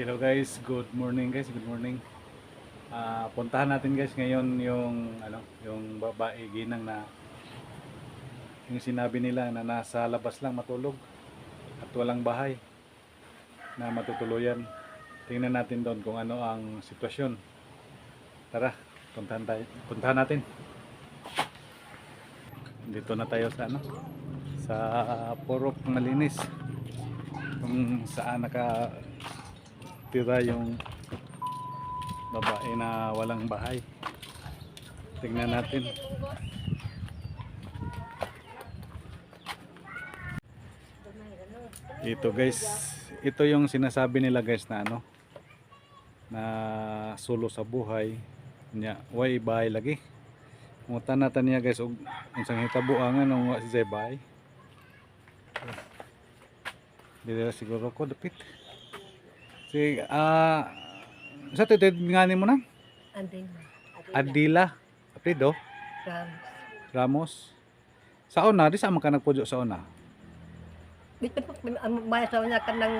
Hello guys, good morning guys, good morning. Ah, puntahan natin guys ngayon yung ano, yung babae ginang na yung sinabi nila na nasa labas lang matulog at walang bahay na matutuluyan. Tingnan natin doon kung ano ang sitwasyon. Tara, puntahan tayo. Puntahan natin. Dito na tayo sa ano? Sa Purok Malinis. Kung saan naka tira yung babae na walang bahay. Tingnan natin. Ito guys, ito yung sinasabi nila guys na ano na solo sa buhay nya way bahay lagi. Mungutan natin niya guys og unsang hitabuangan ng wa si bahay. Dili siguro ko dapit. Si ah sa tetid ngani mo na? Andin na. Adila. Apido Rams. Ramos. Sa una, di sa ka nagpudyo sa una. Dito po, ang baya sa una ka ng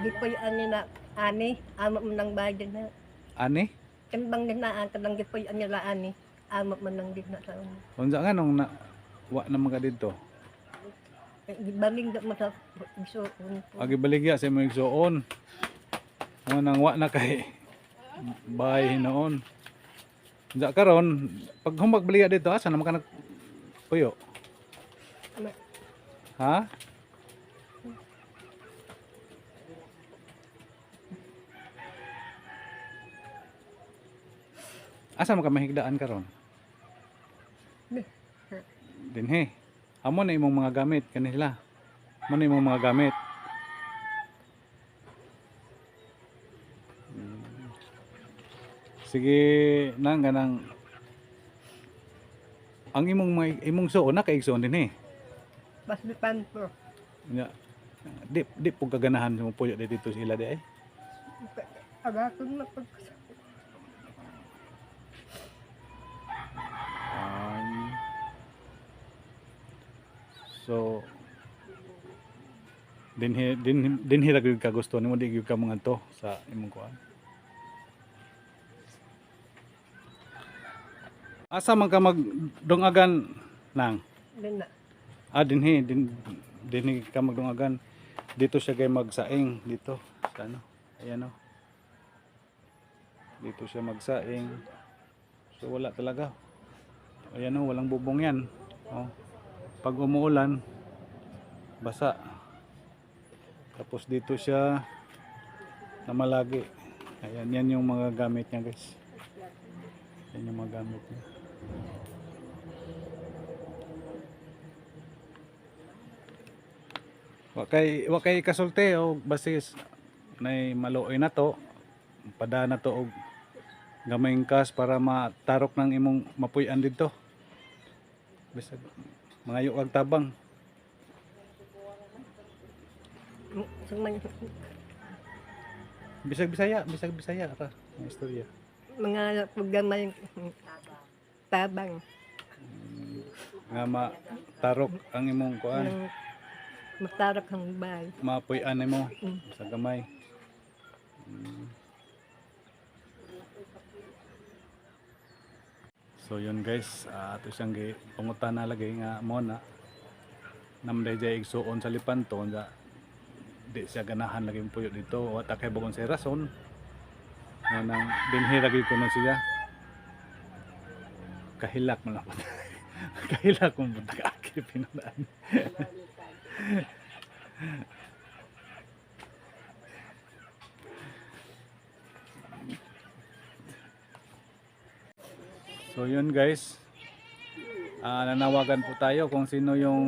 di po yung ani na ani, amo mo nang bayad na. Ani? Kambang din na ang kanang di po yung ani la ani, amo mo nang din na sa una. Unsa nga nung na wa na mga dito. Gibaling da mo sa iso po. Agi baligya sa imong igsuon. Mo nang wa na kay bahay noon. Unsa karon pag humag baligya dito asa naman ka nagpuyo? Ha? Asa man ka mahigdaan karon? Dinhi. Amo na imong mga gamit kanila. Amo na imong mga gamit. Sige nang ganang ang imong may imong suon na kay igsoon din eh. Bas bipan po. Nya di di pug kaganahan mga puyo dito sila di ay. Aga ko na pag Um, so dinhi din dinhi ra gyud ka gusto nimo di gyud ka mga to sa imong kuan. Asa man ka magdungagan nang? din na. Ah dinhi din dinhi ka magdungagan. Dito siya kay magsaing dito sa ano. Ayan o. Dito siya magsaing. So wala talaga. Ayan o, walang bubong yan. Oh. Pag umuulan, basa. Tapos dito siya namalagi. Ayan, yan yung mga gamit niya guys. Yan yung mga gamit niya. Wakay wakay kasulti o basis nay maluoy na to. Pada na to og gamayng kas para matarok ng imong mapuy-an dito. Bisag mangayo kag tabang. Bisag Bisaya, bisag Bisaya ra ang istorya. mga paggamay tabang Nga matarok ang imong kuan, ng matarak ang bahay. mapuy-an nimo Mm. sa gamay. Mm. So yun guys, uh, ato siyang gi pangutan na lagi nga mo na namday jay igsuon sa lipanto nga di siya ganahan lagi ang puyo dito o kay bugon sa rason nga nang dinhi lagi ko na siya kahilak mo lang kahilak mo punta ka aki pinadaan So yun guys. Ah, nanawagan po tayo kung sino yung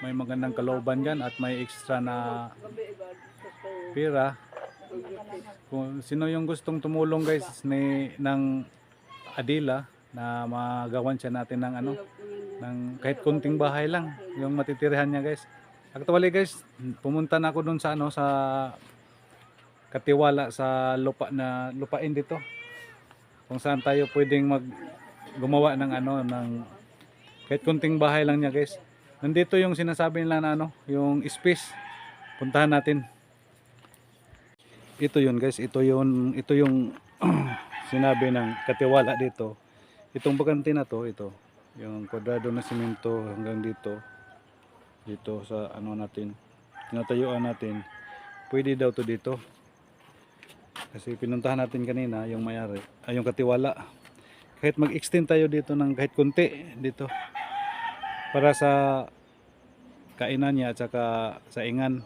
may magandang kalooban dyan at may extra na pera. Kung sino yung gustong tumulong guys ni ng Adila na magawan siya natin ng ano ng kahit kunting bahay lang yung matitirahan niya guys. Actually guys, pumunta na ako dun sa ano sa Katiwala sa lupa na lupain dito. Kung saan tayo pwedeng mag gumawa ng ano ng kahit kunting bahay lang niya guys. Nandito yung sinasabi nila na ano yung space. Puntahan natin. Ito yun guys, ito yun, ito yung sinabi ng katiwala dito. Itong bakante na to, ito, yung kwadrado na simento hanggang dito, dito sa ano natin, tinatayuan natin, pwede daw to dito. Kasi pinuntahan natin kanina yung mayari, ay yung katiwala. Kahit mag-extend tayo dito ng kahit kunti dito para sa kainan niya at saka sa ingan.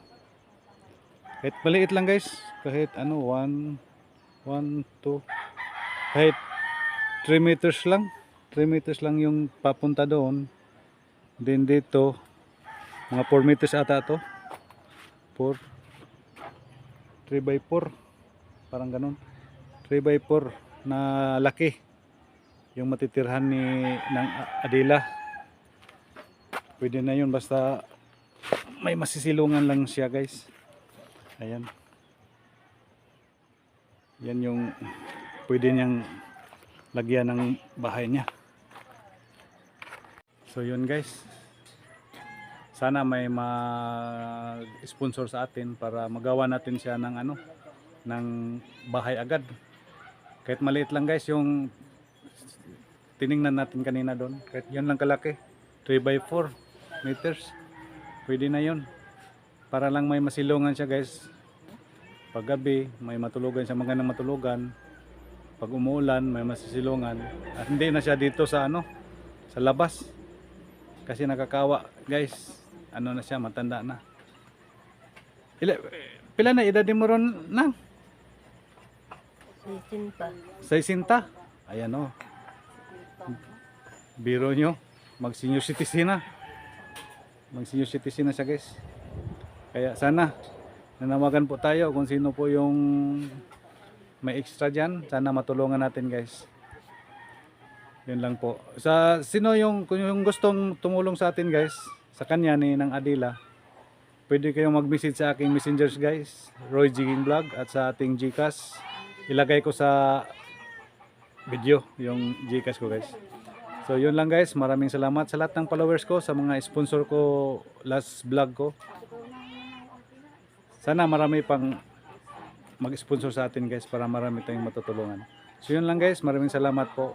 Kahit maliit lang guys, kahit ano 1 1 2 kahit 3 meters lang. 3 meters lang yung papunta doon. Then dito mga 4 meters ata to. 4 3 by 4 parang ganun 3 by 4 na laki yung matitirhan ni ng Adila pwede na yun basta may masisilungan lang siya guys ayan yan yung pwede niyang lagyan ng bahay niya. So yun guys. Sana may mag-sponsor sa atin para magawa natin siya ng ano ng bahay agad. Kahit maliit lang guys yung tiningnan natin kanina doon. Kahit yun lang kalaki 3 by 4 meters pwede na yun. Para lang may masilungan siya guys. Pag gabi may matulugan siya magandang matulugan pag umuulan may masisilungan. At hindi na siya dito sa ano sa labas. Kasi nakakawa guys. Ano na siya matanda na. Ila, pila na edad mo ron nang? Sisin pa. sa isinta ayan o biro nyo. Mag senior citizen na. Mag senior citizen na siya guys. Kaya sana nanawagan po tayo kung sino po yung may extra dyan. Sana matulungan natin guys. Yun lang po. Sa sino yung yung gustong tumulong sa atin guys sa kanya ni ng Adila pwede kayong mag-message sa aking messengers guys. Roy Jigging Vlog at sa ating Gcash. Ilagay ko sa video yung Gcash ko guys. So yun lang guys, maraming salamat sa lahat ng followers ko, sa mga sponsor ko last vlog ko. Sana marami pang mag-sponsor sa atin guys para marami tayong matutulungan. So yun lang guys, maraming salamat po.